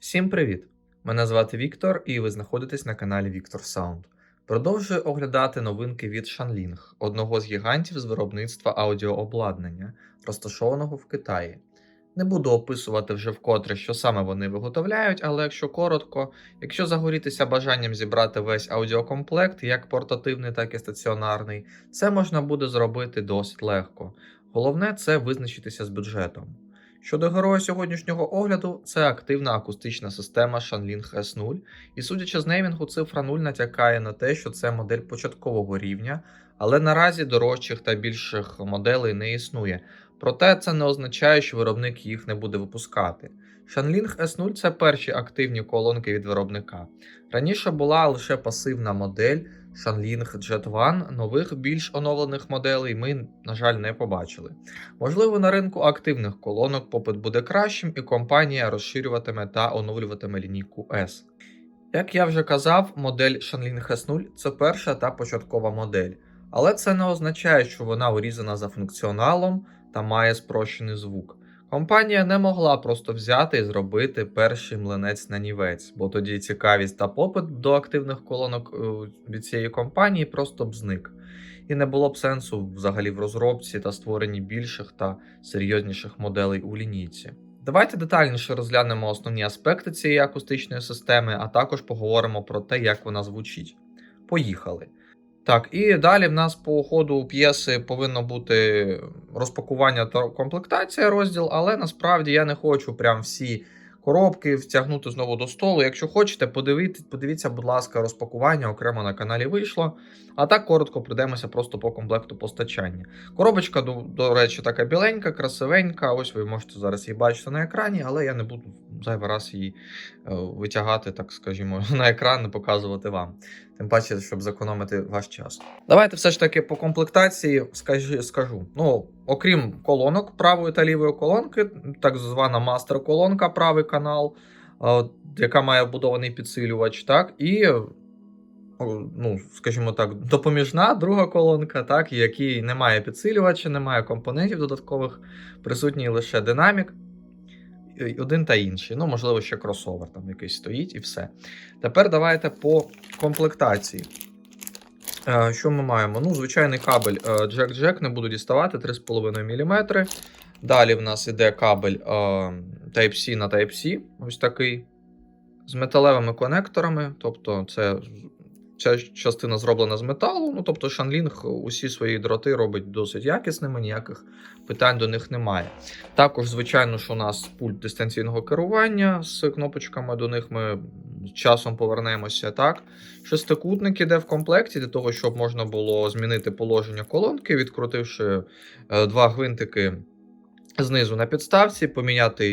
Всім привіт! Мене звати Віктор, і ви знаходитесь на каналі Віктор Sound. Продовжую оглядати новинки від Shanling, одного з гігантів з виробництва аудіообладнання, розташованого в Китаї. Не буду описувати вже вкотре, що саме вони виготовляють, але якщо коротко, якщо загорітися бажанням зібрати весь аудіокомплект, як портативний, так і стаціонарний, це можна буде зробити досить легко. Головне це визначитися з бюджетом. Щодо героя сьогоднішнього огляду, це активна акустична система Shanling S0, і судячи з неймінгу, цифра 0 натякає на те, що це модель початкового рівня, але наразі дорожчих та більших моделей не існує. Проте це не означає, що виробник їх не буде випускати. Shanling S0 це перші активні колонки від виробника. Раніше була лише пасивна модель Shanling Jet One, нових більш оновлених моделей ми, на жаль, не побачили. Можливо, на ринку активних колонок попит буде кращим, і компанія розширюватиме та оновлюватиме лінійку S. Як я вже казав, модель Shanling S0 це перша та початкова модель, але це не означає, що вона урізана за функціоналом та має спрощений звук. Компанія не могла просто взяти і зробити перший млинець на нівець, бо тоді цікавість та попит до активних колонок е, від цієї компанії просто б зник. І не було б сенсу взагалі в розробці та створенні більших та серйозніших моделей у лінійці. Давайте детальніше розглянемо основні аспекти цієї акустичної системи, а також поговоримо про те, як вона звучить. Поїхали. Так, і далі в нас по ходу п'єси повинно бути розпакування та комплектація розділ, але насправді я не хочу прям всі коробки втягнути знову до столу. Якщо хочете, подивіться, подивіться, будь ласка, розпакування окремо на каналі вийшло. А так коротко пройдемося просто по комплекту постачання. Коробочка, до, до речі, така біленька, красивенька. Ось ви можете зараз її бачити на екрані, але я не буду зайвий раз її е, витягати, так скажімо, на екран, не показувати вам. Тим паче, щоб зекономити ваш час. Давайте все ж таки по комплектації скажу. скажу. Ну, окрім колонок правої та лівої колонки, так звана мастер-колонка, правий канал, е, яка має вбудований підсилювач, так, і, ну, скажімо так, допоміжна друга колонка, так, якій немає підсилювача, немає компонентів додаткових, присутній лише динамік. Один та інший. Ну, можливо, ще кросовер там якийсь стоїть і все. Тепер давайте по комплектації. Е, Що ми маємо? Ну, звичайний кабель Jack-Jack не буду діставати 3,5 мм. Далі в нас іде кабель е, Type-C на Type-C, ось такий. З металевими конекторами. Тобто, це ця частина зроблена з металу. Ну, тобто, Shanling усі свої дроти робить досить якісними, ніяких питань до них немає. Також, звичайно, що у нас пульт дистанційного керування з кнопочками до них ми часом повернемося. Так, шестикутник іде в комплекті для того, щоб можна було змінити положення колонки, відкрутивши е, два гвинтики. Знизу на підставці, поміняти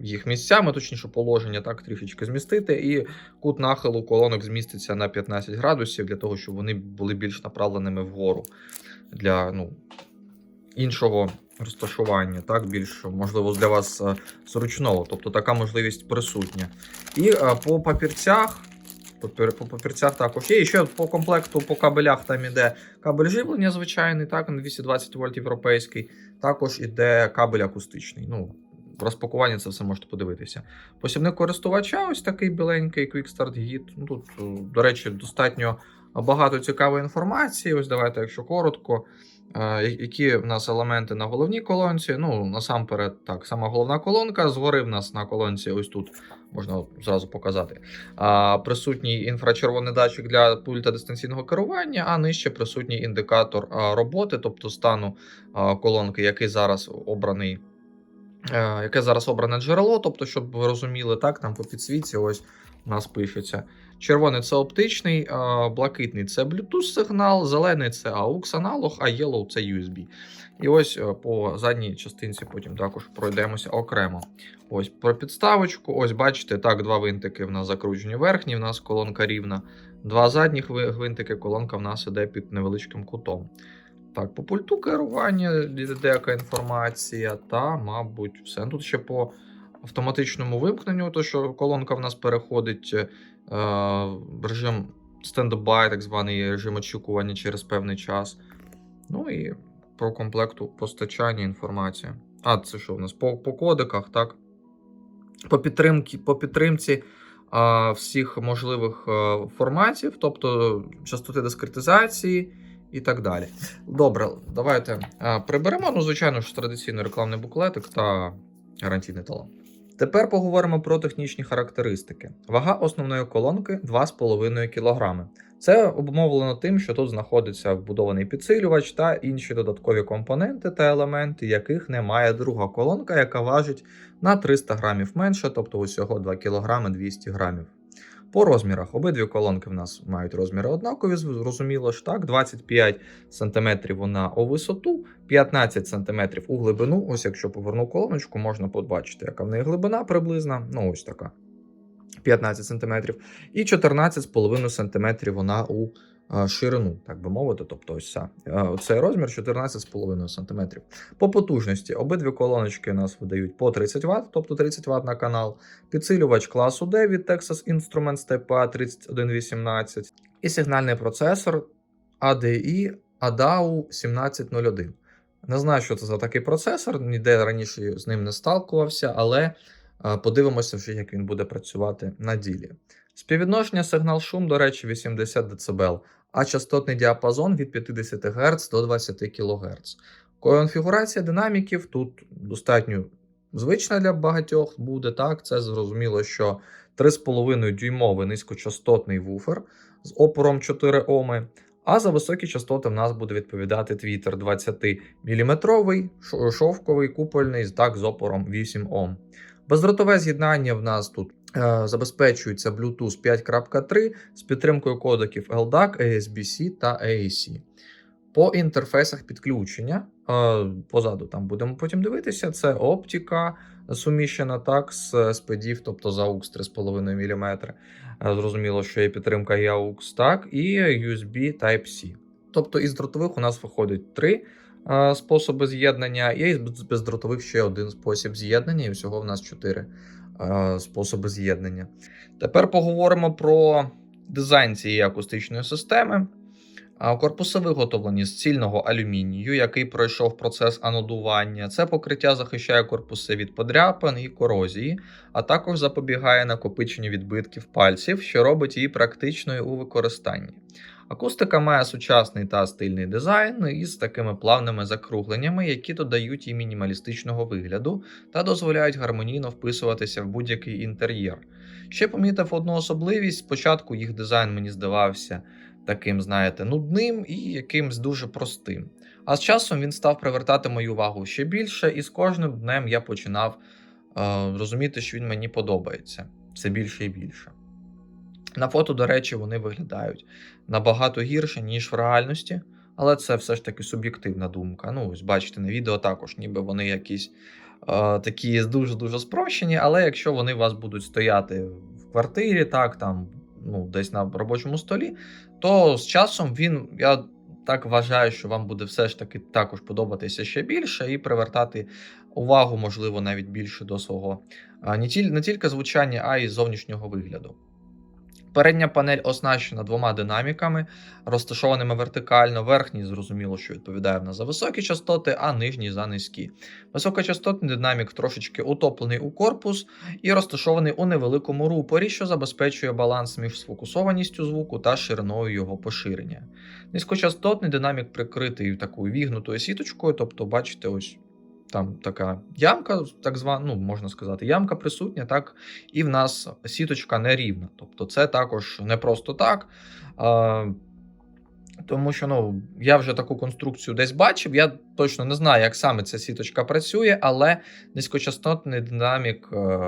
їх місцями, точніше положення, так трішечки змістити, і кут нахилу колонок зміститься на 15 градусів для того, щоб вони були більш направленими вгору для ну, іншого розташування, так, більш можливо для вас е, зручного. Тобто така можливість присутня. І е, по папірцях. По папір- по папірцях також є. І ще по комплекту по кабелях там іде кабель живлення звичайний, так, на 220 вольт європейський. Також іде кабель акустичний. Ну, в розпакуванні це все можете подивитися. Посібник користувача, ось такий біленький Quick Start Guide. Ну, тут, е, до речі, достатньо багато цікавої інформації. Ось давайте, якщо коротко. Е, Які в нас елементи на головній колонці? Ну, насамперед, так, сама головна колонка. Згори в нас на колонці, ось тут можна зразу показати. А, Присутній інфрачервоний датчик для пульта дистанційного керування, а нижче присутній індикатор роботи, тобто стану колонки, який зараз обраний. е, Яке зараз обране джерело, тобто, щоб ви розуміли, так, там по підсвітці ось у нас пишеться. Червоний це оптичний, блакитний це Bluetooth сигнал, зелений це AUX аналог, а yellow це USB. І ось е, по задній частинці потім також пройдемося окремо. Ось про підставочку. Ось бачите, так, два винтики в нас закручені верхні, в нас колонка рівна. Два задніх ви- гвинтики, колонка в нас іде під невеличким кутом. Так, по пульту керування деяка інформація, та, мабуть, все. Тут ще по автоматичному вимкненню, то що колонка в нас переходить е, в режим стендбай, так званий режим очікування через певний час. Ну і про комплекту постачання інформація. А, це що в нас? По, по кодиках, так? по, підтримці, по підтримці а, всіх можливих а, форматів, тобто частоти дискретизації і так далі. Добре, давайте а, приберемо. Ну, звичайно ж, традиційний рекламний буклетик та гарантійний талон. Тепер поговоримо про технічні характеристики. Вага основної колонки 2,5 кг. Це обумовлено тим, що тут знаходиться вбудований підсилювач та інші додаткові компоненти та елементи, яких немає друга колонка, яка важить на 300 грамів менше, тобто усього 2 кг 200 грамів. По розмірах обидві колонки в нас мають розміри однакові, зрозуміло ж так. 25 см вона у висоту, 15 см у глибину. Ось якщо поверну колоночку, можна побачити, яка в неї глибина приблизна. Ну, ось така. 15 см. І 14,5 см вона у ширину, так би мовити. Тобто, ось ця. Е, Цей розмір 14,5 см. По потужності обидві колоночки нас видають по 30 Вт, тобто 30 Вт на канал. Підсилювач класу D від Texas Instruments TPA 3118 і сигнальний процесор ADI ADAU 1701. Не знаю, що це за такий процесор, ніде раніше з ним не сталкувався, але е, подивимося, вже, як він буде працювати на ділі. Співвідношення сигнал-шум, до речі, 80 дБ, а частотний діапазон від 50 Гц до 20 кГц. Конфігурація динаміків тут достатньо звична для багатьох буде. Так, це зрозуміло, що 3,5 дюймовий низькочастотний вуфер з опором 4 Оми. А за високі частоти в нас буде відповідати твітер 20-мм, шовковий купольний так, з опором 8 Ом. Бездротове з'єднання в нас тут забезпечується Bluetooth 5.3 з підтримкою кодеків LDAC, ASBC та AAC. По інтерфейсах підключення, е, позаду там будемо потім дивитися, це оптика суміщена так з спедів, тобто за AUX 3,5 мм. Е, Зрозуміло, що є підтримка і AUX, так, і USB Type-C. Тобто із дротових у нас виходить три е, способи з'єднання, і з бездротових ще один спосіб з'єднання, і всього в нас чотири е, способи з'єднання. Тепер поговоримо про дизайн цієї акустичної системи. Корпуси виготовлені з цільного алюмінію, який пройшов процес анодування. Це покриття захищає корпуси від подряпин і корозії, а також запобігає накопиченню відбитків пальців, що робить її практичною у використанні. Акустика має сучасний та стильний дизайн із такими плавними закругленнями, які додають їй мінімалістичного вигляду та дозволяють гармонійно вписуватися в будь-який інтер'єр. Ще помітив одну особливість: спочатку їх дизайн мені здавався таким, знаєте, нудним і якимсь дуже простим. А з часом він став привертати мою увагу ще більше, і з кожним днем я починав е, розуміти, що він мені подобається все більше і більше. На фото, до речі, вони виглядають набагато гірше, ніж в реальності, але це все ж таки суб'єктивна думка. Ну, ось бачите, на відео також, ніби вони якісь е, такі дуже-дуже спрощені, але якщо вони у вас будуть стояти в квартирі, так, там, ну, десь на робочому столі, то з часом він, я так вважаю, що вам буде все ж таки також подобатися ще більше і привертати увагу, можливо, навіть більше до свого тіль, не тільки звучання, а й зовнішнього вигляду. Передня панель оснащена двома динаміками, розташованими вертикально. Верхній, зрозуміло, що відповідає в нас за високі частоти, а нижній за низькі. Високочастотний динамік трошечки утоплений у корпус і розташований у невеликому рупорі, що забезпечує баланс між сфокусованістю звуку та шириною його поширення. Низькочастотний динамік прикритий такою вігнутою сіточкою, тобто, бачите, ось. Там така ямка, так звана, ну можна сказати, ямка присутня, так, і в нас сіточка нерівна. Тобто, це також не просто так. Тому що ну, я вже таку конструкцію десь бачив. Я точно не знаю, як саме ця сіточка працює, але низькочастотний динамік е,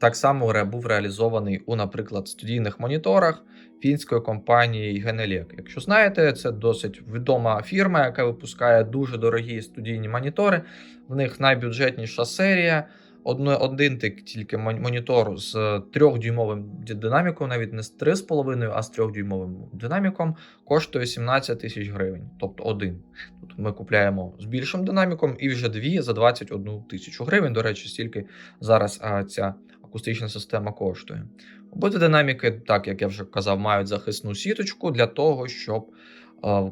так само був реалізований у, наприклад, студійних моніторах фінської компанії Genelec. Якщо знаєте, це досить відома фірма, яка випускає дуже дорогі студійні монітори. В них найбюджетніша серія. Одно, один тик- тільки мон- монітор з 3-дюймовим динаміком, навіть не з 3,5, а з 3-дюймовим динаміком, коштує 17 тисяч гривень. Тобто один. Тут ми купляємо з більшим динаміком і вже дві за 21 тисячу гривень. До речі, стільки зараз а, ця акустична система коштує. Обидві динаміки, так як я вже казав, мають захисну сіточку для того, щоб,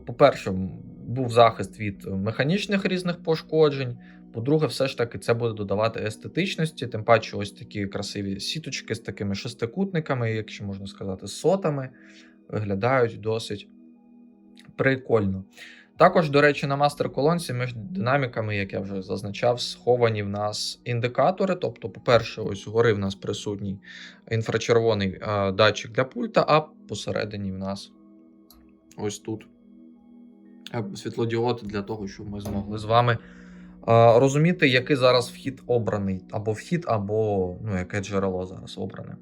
по-перше, був захист від механічних різних пошкоджень. По-друге, все ж таки, це буде додавати естетичності, тим паче, ось такі красиві сіточки з такими шестикутниками, якщо можна сказати, сотами, виглядають досить прикольно. Також, до речі, на мастер-колонці між динаміками, як я вже зазначав, сховані в нас індикатори. Тобто, по-перше, ось згори в нас присутній інфрачервоний е, датчик для пульта, а посередині в нас ось тут світлодіод для того, щоб ми змогли з вами розуміти, який зараз вхід обраний, або вхід, або ну, яке джерело зараз обране.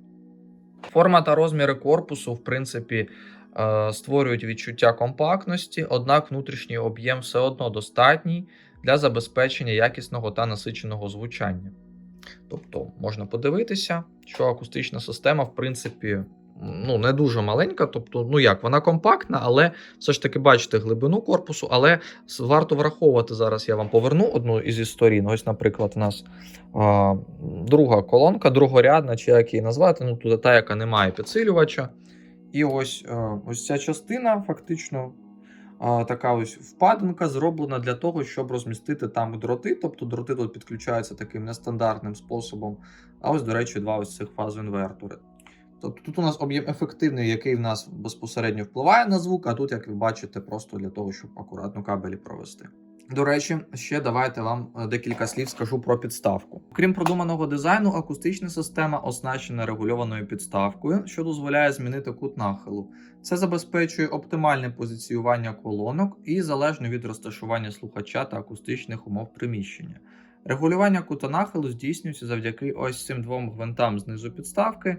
Форма та розміри корпусу, в принципі, е, створюють відчуття компактності, однак внутрішній об'єм все одно достатній для забезпечення якісного та насиченого звучання. Тобто можна подивитися, що акустична система, в принципі, ну, не дуже маленька. Тобто, ну як, вона компактна, але все ж таки бачите глибину корпусу. Але варто враховувати зараз. Я вам поверну одну із сторін. Ось, наприклад, у нас а, друга колонка, другорядна, чи як її назвати, ну тут та, яка не має підсилювача. І ось, ось ця частина фактично. Така ось впадинка зроблена для того, щоб розмістити там дроти. Тобто дроти тут підключаються таким нестандартним способом. А ось, до речі, два ось цих фазоінвертори. Тобто тут у нас об'єм ефективний, який в нас безпосередньо впливає на звук, а тут, як ви бачите, просто для того, щоб акуратно кабелі провести. До речі, ще давайте вам е, декілька слів скажу про підставку. Крім продуманого дизайну, акустична система оснащена регульованою підставкою, що дозволяє змінити кут нахилу. Це забезпечує оптимальне позиціювання колонок і залежно від розташування слухача та акустичних умов приміщення. Регулювання кута нахилу здійснюється завдяки ось цим двом гвинтам знизу підставки.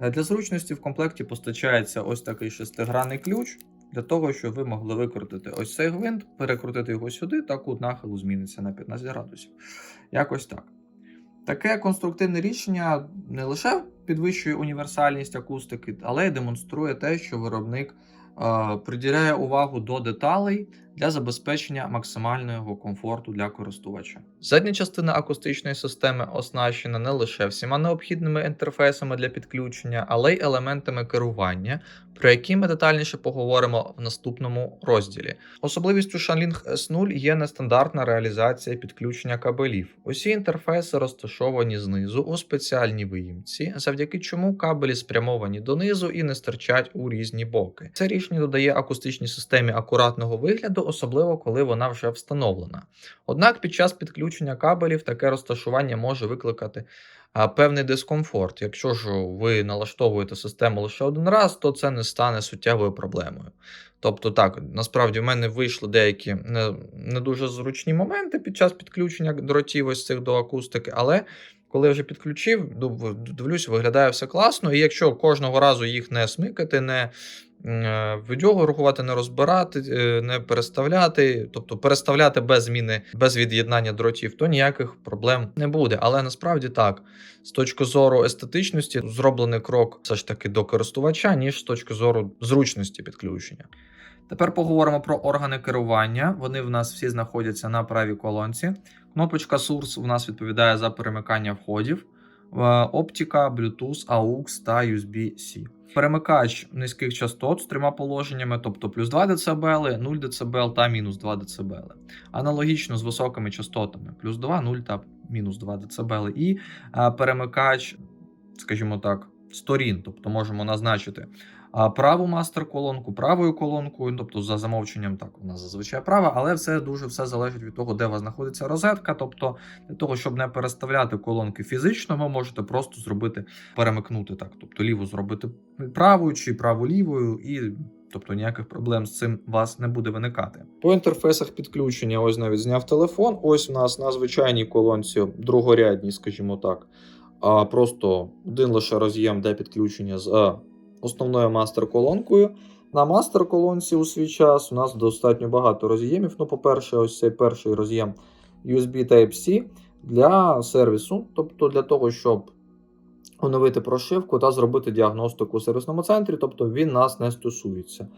Е, Для зручності в комплекті постачається ось такий шестигранний ключ для того, щоб ви могли викрутити ось цей гвинт, перекрутити його сюди, та кут нахилу зміниться на 15 градусів. Якось так. Таке конструктивне рішення не лише підвищує універсальність акустики, але й демонструє те, що виробник е, приділяє увагу до деталей для забезпечення максимального комфорту для користувача. Задня частина акустичної системи оснащена не лише всіма необхідними інтерфейсами для підключення, але й елементами керування, про які ми детальніше поговоримо в наступному розділі. Особливістю Shanling S0 є нестандартна реалізація підключення кабелів. Усі інтерфейси розташовані знизу у спеціальній виїмці, завдяки чому кабелі спрямовані донизу і не стирчать у різні боки. Це рішення додає акустичній системі акуратного вигляду, особливо коли вона вже встановлена. Однак під час підключення кабелів таке розташування може викликати певний дискомфорт. Якщо ж ви налаштовуєте систему лише один раз, то це не стане суттєвою проблемою. Тобто, так, насправді в мене вийшли деякі не, не дуже зручні моменти під час підключення дротів ось цих до акустики, але коли вже підключив, дивлюсь, виглядає все класно. І якщо кожного разу їх не смикати, не е, видьогурувати, не розбирати, е, не переставляти, тобто переставляти без зміни, без від'єднання дротів, то ніяких проблем не буде. Але насправді так, з точки зору естетичності, зроблений крок все ж таки до користувача, ніж з точки зору зручності підключення. Тепер поговоримо про органи керування. Вони в нас всі знаходяться на правій колонці. Кнопочка Source у нас відповідає за перемикання входів, е, оптика, Bluetooth, AUX та USB-C. Перемикач низьких частот з трьома положеннями, тобто плюс 2 дБ, 0 дБ та мінус 2 дБ. Аналогічно з високими частотами плюс 2, 0 та мінус 2 дБ. І е, перемикач, скажімо так, сторін, тобто можемо назначити праву мастер-колонку, правою колонкою, тобто за замовченням, так нас зазвичай права, але все дуже все залежить від того, де у вас знаходиться розетка. Тобто, для того, щоб не переставляти колонки фізично, ви можете просто зробити, перемикнути так, тобто ліву зробити правою чи праву лівою, і тобто ніяких проблем з цим вас не буде виникати. По інтерфейсах підключення, ось навіть зняв телефон. Ось у нас на звичайній колонці другорядній, скажімо так. А просто один лише роз'єм для підключення з основною мастер-колонкою. На мастер-колонці у свій час у нас достатньо багато роз'ємів. Ну, по-перше, ось цей перший роз'єм USB Type-C для сервісу, тобто для того, щоб оновити прошивку та зробити діагностику у сервісному центрі, тобто він нас не стосується.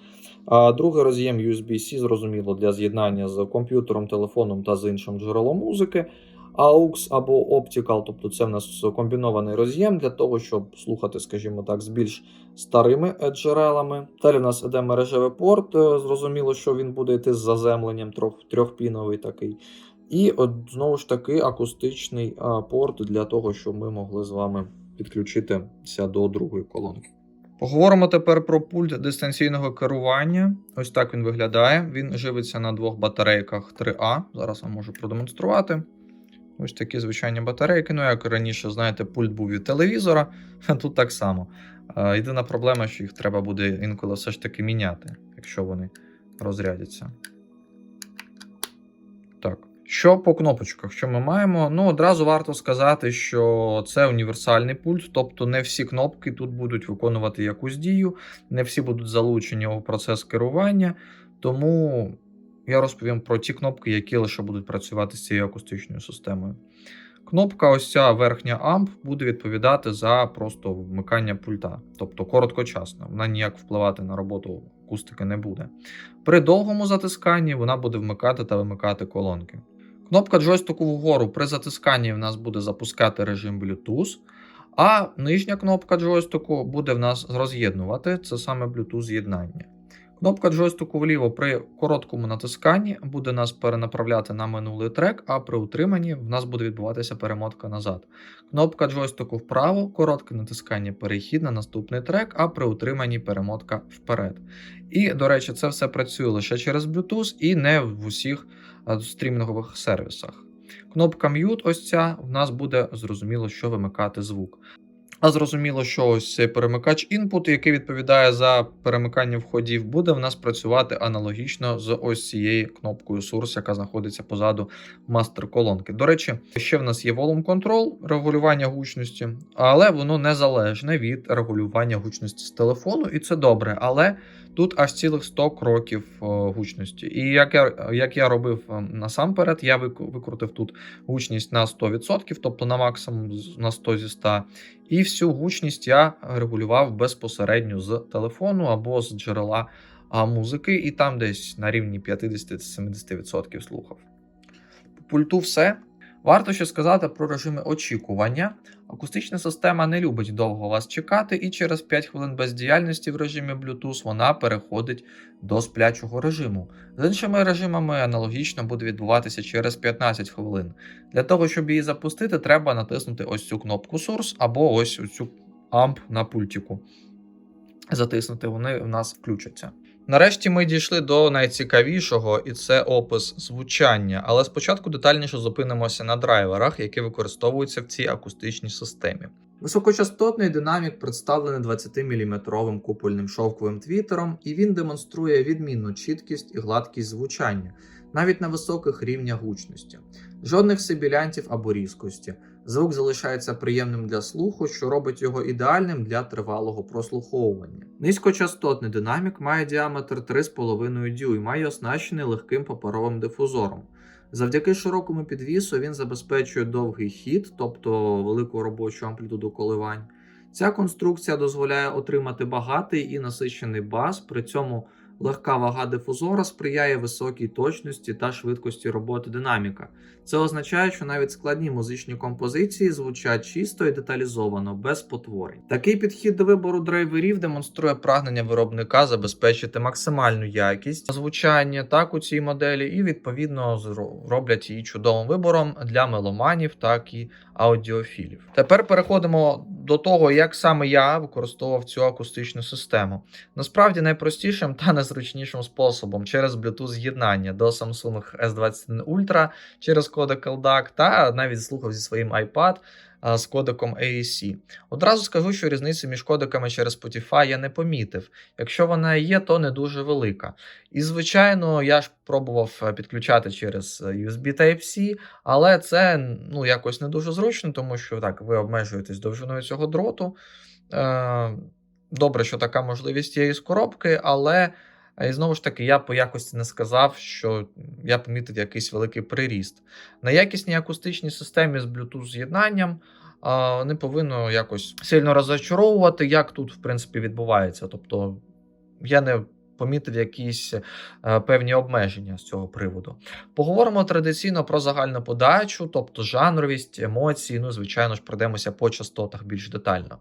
А другий роз'єм USB-C, зрозуміло, для з'єднання з комп'ютером, телефоном та з іншим джерелом музики. AUX або Optical, тобто це в нас комбінований роз'єм для того, щоб слухати, скажімо так, з більш старими джерелами. Далі в нас іде мережевий порт. е, Зрозуміло, що він буде йти з заземленням трьох, трьохпіновий такий. І от знову ж таки акустичний порт для того, щоб ми могли з вами підключитися до другої колонки. Поговоримо тепер про пульт дистанційного керування. Ось так він виглядає. Він живиться на двох батарейках 3А. Зараз вам можу продемонструвати. Ось такі звичайні батарейки. Ну, як раніше, знаєте, пульт був від телевізора, тут так само. Єдина проблема, що їх треба буде інколи все ж таки міняти, якщо вони розрядяться. Так. Що по кнопочках? Що ми маємо? Ну, одразу варто сказати, що це універсальний пульт, тобто не всі кнопки тут будуть виконувати якусь дію, не всі будуть залучені у процес керування. Тому я розповім про ті кнопки, які лише будуть працювати з цією акустичною системою. Кнопка, ось ця верхня AMP, буде відповідати за просто вмикання пульта, тобто короткочасно. Вона ніяк впливати на роботу акустики не буде. При довгому затисканні вона буде вмикати та вимикати колонки. Кнопка джойстику вгору при затисканні в нас буде запускати режим Bluetooth, а нижня кнопка джойстику буде в нас роз'єднувати це саме Bluetooth з'єднання. Кнопка джойстику вліво при короткому натисканні буде нас перенаправляти на минулий трек, а при утриманні в нас буде відбуватися перемотка назад. Кнопка джойстику вправо, коротке натискання перехід на наступний трек, а при утриманні перемотка вперед. І, до речі, це все працює лише через Bluetooth і не в усіх стрімінгових сервісах. Кнопка Mute, ось ця, в нас буде зрозуміло, що вимикати звук. А зрозуміло, що ось цей перемикач інпут, який відповідає за перемикання входів, буде в нас працювати аналогічно з ось цією кнопкою Source, яка знаходиться позаду мастер-колонки. До речі, ще в нас є Volume Control, регулювання гучності, але воно незалежне від регулювання гучності з телефону, і це добре. Але тут аж цілих 100 кроків гучності. І як я як я робив е, насамперед, я викрутив тут гучність на 100%, тобто на максимум на 100 зі 100. І всю гучність я регулював безпосередньо з телефону або з джерела музики, і там десь на рівні 50-70% слухав. По пульту все. Варто ще сказати про режими очікування. Акустична система не любить довго вас чекати, і через 5 хвилин бездіяльності в режимі Bluetooth вона переходить до сплячого режиму. З іншими режимами аналогічно буде відбуватися через 15 хвилин. Для того, щоб її запустити, треба натиснути ось цю кнопку Source або ось цю AMP на пультику. Затиснути, вони в нас включаться. Нарешті ми дійшли до найцікавішого, і це опис звучання. Але спочатку детальніше зупинимося на драйверах, які використовуються в цій акустичній системі. Високочастотний динамік представлений 20-мм купольним шовковим твітером, і він демонструє відмінну чіткість і гладкість звучання, навіть на високих рівнях гучності. Жодних сибілянтів або різкості. Звук залишається приємним для слуху, що робить його ідеальним для тривалого прослуховування. Низькочастотний динамік має діаметр 3,5 дюйма і оснащений легким паперовим дифузором. Завдяки широкому підвісу він забезпечує довгий хід, тобто велику робочу амплітуду коливань. Ця конструкція дозволяє отримати багатий і насичений бас, при цьому легка вага дифузора сприяє високій точності та швидкості роботи динаміка. Це означає, що навіть складні музичні композиції звучать чисто і деталізовано, без потворень. Такий підхід до вибору драйверів демонструє прагнення виробника забезпечити максимальну якість звучання так у цій моделі, і відповідно роблять її чудовим вибором для меломанів, так і аудіофілів. Тепер переходимо до того, як саме я використовував цю акустичну систему. Насправді найпростішим та найзручнішим способом через Bluetooth з'єднання до Samsung S21 Ultra через кодек LDAC та навіть слухав зі своїм iPad з кодеком AAC. Одразу скажу, що різниці між кодеками через Spotify я не помітив. Якщо вона є, то не дуже велика. І звичайно, я ж пробував е, підключати через е, USB Type-C, але це ну, якось не дуже зручно, тому що так, ви обмежуєтесь довжиною цього дроту. Е, Добре, що така можливість є із коробки, але і знову ж таки, я по якості не сказав, що я помітив якийсь великий приріст. На якісній акустичній системі з Bluetooth з'єднанням не повинно якось сильно розочаровувати, як тут, в принципі, відбувається. Тобто я не помітив якісь е, певні обмеження з цього приводу. Поговоримо традиційно про загальну подачу, тобто жанровість, емоції. Ну, звичайно ж, пройдемося по частотах більш детально.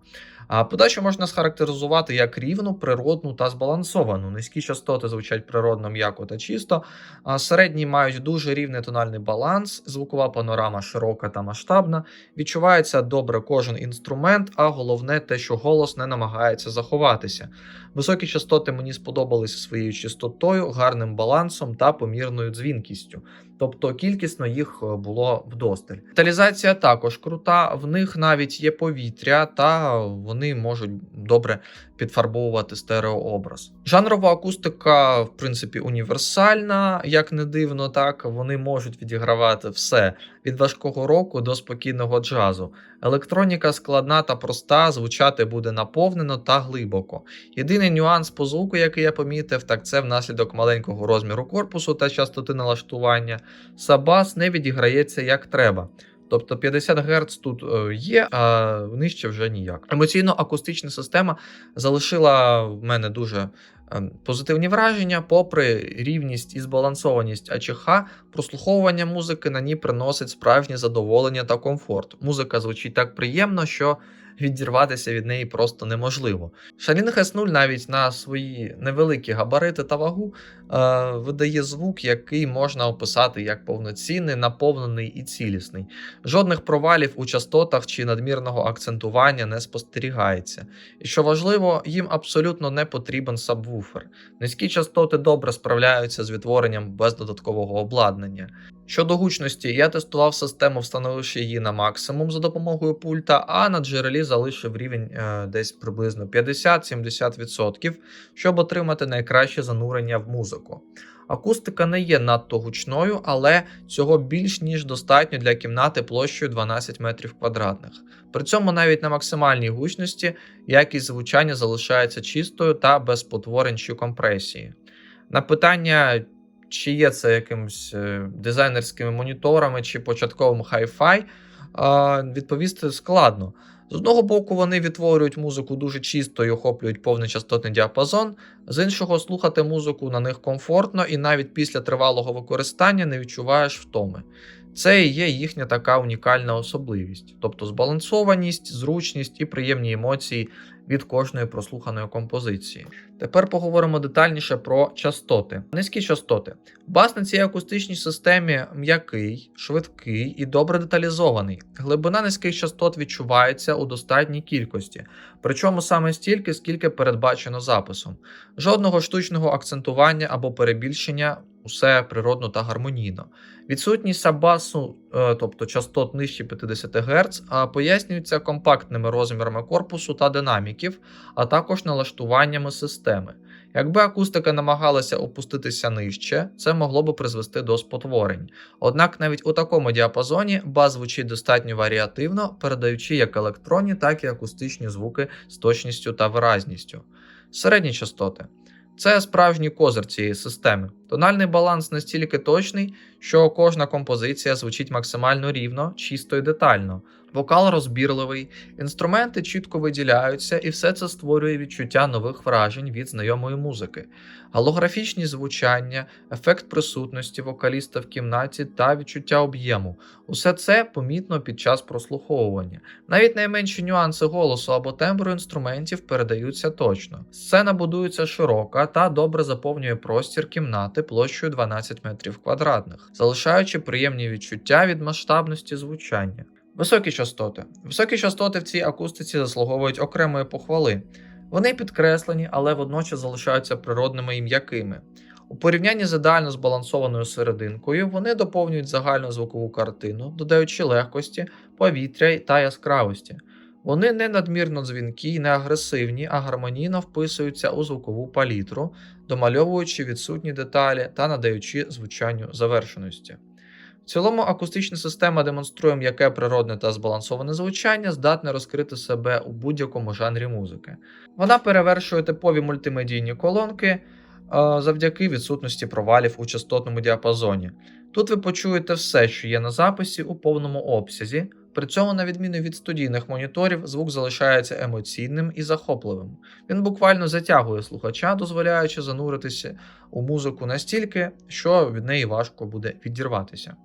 А подачу можна схарактеризувати як рівну, природну та збалансовану. Низькі частоти звучать природно, м'яко та чисто, середні мають дуже рівний тональний баланс, звукова панорама широка та масштабна. Відчувається добре кожен інструмент, а головне те, що голос не намагається заховатися. Високі частоти мені сподобалися своєю чистотою, гарним балансом та помірною дзвінкістю. Тобто кількісно їх е, було вдосталь. Деталізація також крута, в них навіть є повітря, та вони можуть добре підфарбовувати стереообраз. Жанрова акустика, в принципі, універсальна, як не дивно, так вони можуть відігравати все від важкого року до спокійного джазу. Електроніка складна та проста, звучати буде наповнено та глибоко. Єдиний нюанс по звуку, який я помітив, так це внаслідок маленького розміру корпусу та частоти налаштування. Сабас не відіграється як треба. Тобто 50 Гц тут е, є, а нижче вже ніяк. Емоційно-акустична система залишила в мене дуже е, позитивні враження, попри рівність і збалансованість АЧХ, прослуховування музики на ній приносить справжнє задоволення та комфорт. Музика звучить так приємно, що відірватися від неї просто неможливо. Шалінг S0 навіть на свої невеликі габарити та вагу е, видає звук, який можна описати як повноцінний, наповнений і цілісний. Жодних провалів у частотах чи надмірного акцентування не спостерігається. І що важливо, їм абсолютно не потрібен сабвуфер. Низькі частоти добре справляються з відтворенням без додаткового обладнання. Щодо гучності, я тестував систему, встановивши її на максимум за допомогою пульта, а на джерелі залишив рівень е, десь приблизно 50-70%, щоб отримати найкраще занурення в музику. Акустика не є надто гучною, але цього більш ніж достатньо для кімнати площею 12 метрів квадратних. При цьому навіть на максимальній гучності якість звучання залишається чистою та без потворень чи компресії. На питання, чи є це якимось е, дизайнерськими моніторами чи початковим хай-фай, відповісти складно. З одного боку, вони відтворюють музику дуже чисто і охоплюють повний частотний діапазон, з іншого, слухати музику на них комфортно і навіть після тривалого використання не відчуваєш втоми. Це і є їхня така унікальна особливість, тобто збалансованість, зручність і приємні емоції від кожної прослуханої композиції. Тепер поговоримо детальніше про частоти. Низькі частоти. Бас на цій акустичній системі м'який, швидкий і добре деталізований. Глибина низьких частот відчувається у достатній кількості, причому саме стільки, скільки передбачено записом. Жодного штучного акцентування або перебільшення. Усе природно та гармонійно. Відсутність сабасу, е, тобто частот нижче 50 Гц, пояснюється компактними розмірами корпусу та динаміків, а також налаштуваннями системи. Якби акустика намагалася опуститися нижче, це могло би призвести до спотворень. Однак навіть у такому діапазоні бас звучить достатньо варіативно, передаючи як електронні, так і акустичні звуки з точністю та виразністю. Середні частоти. Це справжній козир цієї системи. Тональний баланс настільки точний, що кожна композиція звучить максимально рівно, чисто і детально. Вокал розбірливий, інструменти чітко виділяються, і все це створює відчуття нових вражень від знайомої музики, голографічні звучання, ефект присутності вокаліста в кімнаті та відчуття об'єму. Усе це помітно під час прослуховування. Навіть найменші нюанси голосу або тембру інструментів передаються точно. Сцена будується широка та добре заповнює простір кімнати площею 12 метрів квадратних, залишаючи приємні відчуття від масштабності звучання. Високі частоти. Високі частоти в цій акустиці заслуговують окремої похвали. Вони підкреслені, але водночас залишаються природними і м'якими. У порівнянні з ідеально збалансованою серединкою вони доповнюють загальну звукову картину, додаючи легкості, повітря та яскравості. Вони не надмірно дзвінкі, не агресивні, а гармонійно вписуються у звукову палітру, домальовуючи відсутні деталі та надаючи звучанню завершеності. В цілому акустична система демонструє м'яке природне та збалансоване звучання, здатне розкрити себе у будь-якому жанрі музики. Вона перевершує типові мультимедійні колонки е, завдяки відсутності провалів у частотному діапазоні. Тут ви почуєте все, що є на записі у повному обсязі. При цьому, на відміну від студійних моніторів, звук залишається емоційним і захопливим. Він буквально затягує слухача, дозволяючи зануритися у музику настільки, що від неї важко буде відірватися.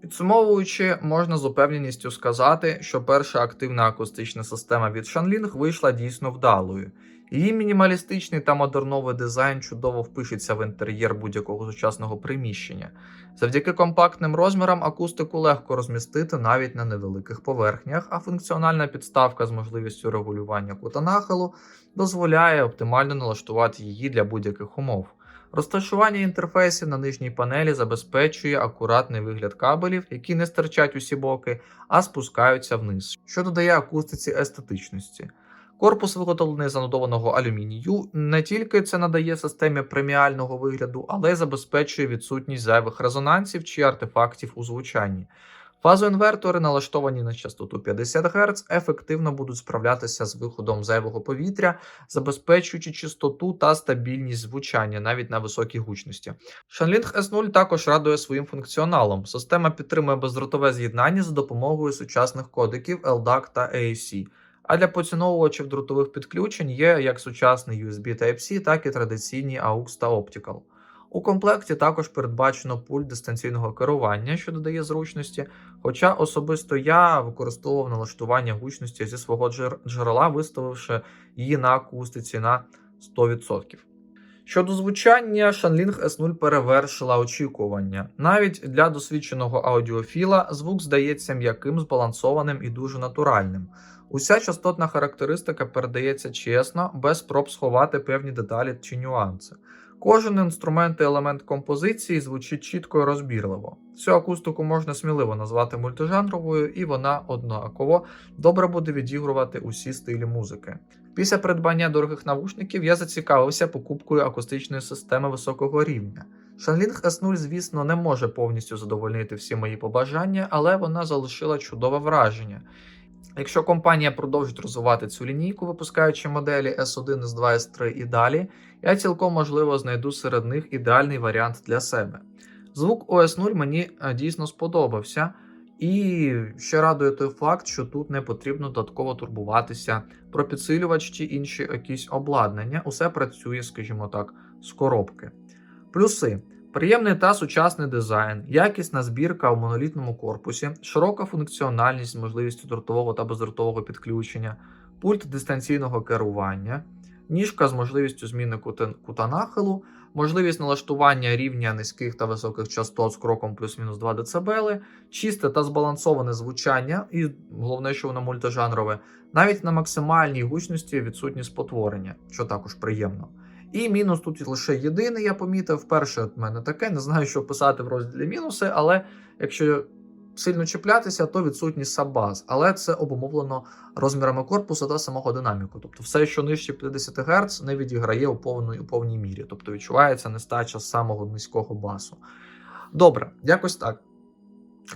Підсумовуючи, можна з упевненістю сказати, що перша активна акустична система від Shanling вийшла дійсно вдалою. Її мінімалістичний та модерновий дизайн чудово впишеться в інтер'єр будь-якого сучасного приміщення. Завдяки компактним розмірам акустику легко розмістити навіть на невеликих поверхнях, а функціональна підставка з можливістю регулювання кута нахилу дозволяє оптимально налаштувати її для будь-яких умов. Розташування інтерфейсів на нижній панелі забезпечує акуратний вигляд кабелів, які не стирчать усі боки, а спускаються вниз, що додає акустиці естетичності. Корпус виготовлений з анодованого алюмінію. Не тільки це надає системі преміального вигляду, але й забезпечує відсутність зайвих резонансів чи артефактів у звучанні. Фазоінвертори, налаштовані на частоту 50 Гц, ефективно будуть справлятися з виходом зайвого повітря, забезпечуючи чистоту та стабільність звучання навіть на високій гучності. Shanling S0 також радує своїм функціоналом. Система підтримує бездротове з'єднання за допомогою сучасних кодиків LDAC та AAC. А для поціновувачів дротових підключень є як сучасний USB Type-C, так і традиційні AUX та Optical. У комплекті також передбачено пульт дистанційного керування, що додає зручності. Хоча особисто я використовував налаштування гучності зі свого джерела, виставивши її на акустиці на 100%. Щодо звучання, Shanling S0 перевершила очікування. Навіть для досвідченого аудіофіла звук здається м'яким, збалансованим і дуже натуральним. Уся частотна характеристика передається чесно, без спроб сховати певні деталі чи нюанси. Кожен інструмент і елемент композиції звучить чітко і розбірливо. Цю акустику можна сміливо назвати мультижанровою, і вона однаково добре буде відігрувати усі стилі музики. Після придбання дорогих навушників я зацікавився покупкою акустичної системи високого рівня. Shanling S0, звісно, не може повністю задовольнити всі мої побажання, але вона залишила чудове враження. Якщо компанія продовжить розвивати цю лінійку, випускаючи моделі S1, S2, S3 і далі, я цілком можливо знайду серед них ідеальний варіант для себе. Звук OS0 мені е, дійсно сподобався, і ще радує той факт, що тут не потрібно додатково турбуватися про підсилювач чи інші якісь обладнання. Усе працює, скажімо так, з коробки. Плюси. Приємний та сучасний дизайн, якісна збірка у монолітному корпусі, широка функціональність з можливістю дротового та бездротового підключення, пульт дистанційного керування, ніжка з можливістю зміни кута нахилу, можливість налаштування рівня низьких та високих частот з кроком плюс-мінус 2 дБ, чисте та збалансоване звучання, і головне, що воно мультижанрове, навіть на максимальній гучності відсутні спотворення, що також приємно. І мінус тут лише єдиний, я помітив. Перше в мене таке, не знаю, що писати в розділі мінуси, але якщо сильно чіплятися, то відсутність саббаз. Але це обумовлено розмірами корпусу та самого динаміку. Тобто все, що нижче 50 Гц, не відіграє у повній, у повній мірі. Тобто відчувається нестача самого низького басу. Добре, якось так.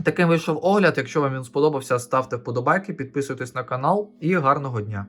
Таким вийшов огляд. Якщо вам він сподобався, ставте вподобайки, підписуйтесь на канал і гарного дня.